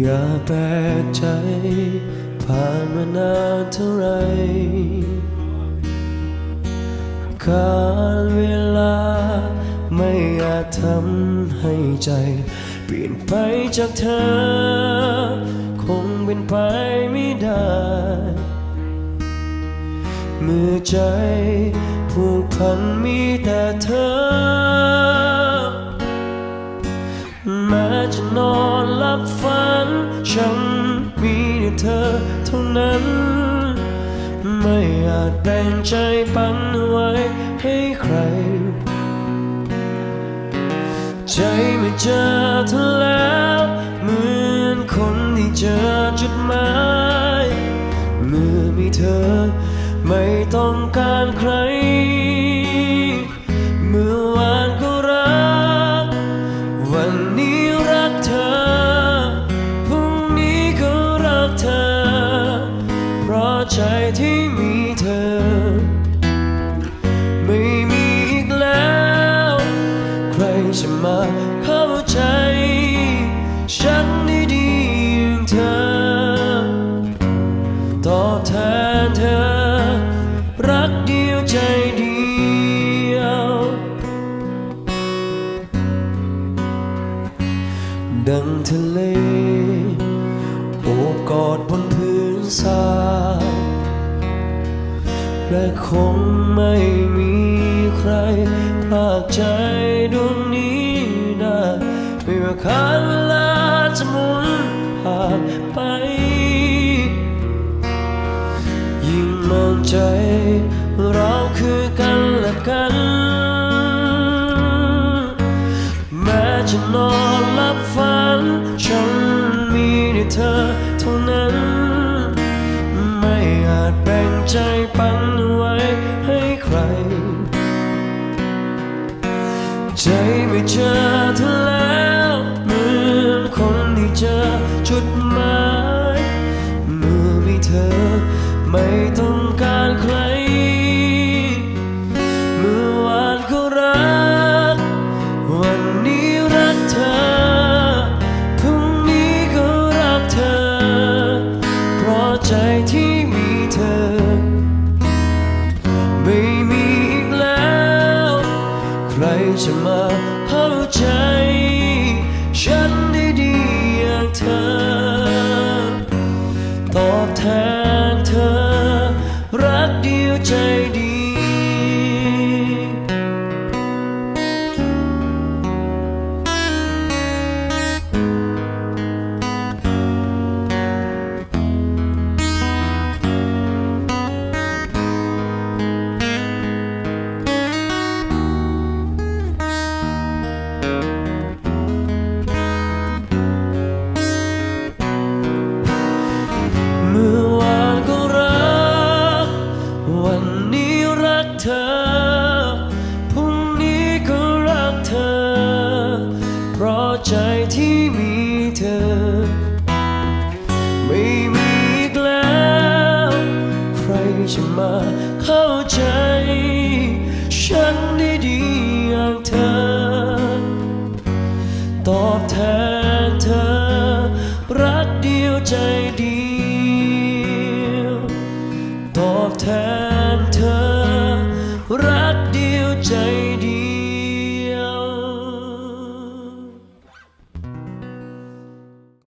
อย่าแปลกใจ ผ่านมานานเท่าไรการเวลาไม่อาจทำให้ใจ เปลี่ยนไปจากเธอ คงเป็นไปไม่ได้ เมื่อใจผูกพันมีแต่เธอแม้จะนอนับฝัน ฉันมีแต่เธอเท่านั้น ไม่อาจแบ่งใจปันไว้ให้ใคร ใจไม่เจอเธอแล้ว เหมือนคนที่เจอจุดหมายเมื่อมีเธอไม่ต้องการใคร เมื่อวาน อบแทนเธอ รักเดียวใจเดียว ดังทะเล โอบกอดบนพื้นทรายและคงไม่มีใครพลากใจดวงนี้ได้ไม่ว่าการเวลา จะนอนหลับฝัน ฉันมีในเธอเท่านั้น ไม่อาจแบ่งใจปันไว้ให้ใคร ใจไม่เจอเธอแล้วเหมือนคนที่เจอจุด ที่มีเธอ ไม่มีอีกแล้ว ใครจะมาเข้าใจ ฉันได้ดีอย่างเธอ ตอบแทนเธอ รักเดียวใจเดียว วันนี้รักเธอ พรุ่งนี้ก็รักเธอ เพราะใจที่มีเธอ ไม่มีอีกแล้ว ใครจะมา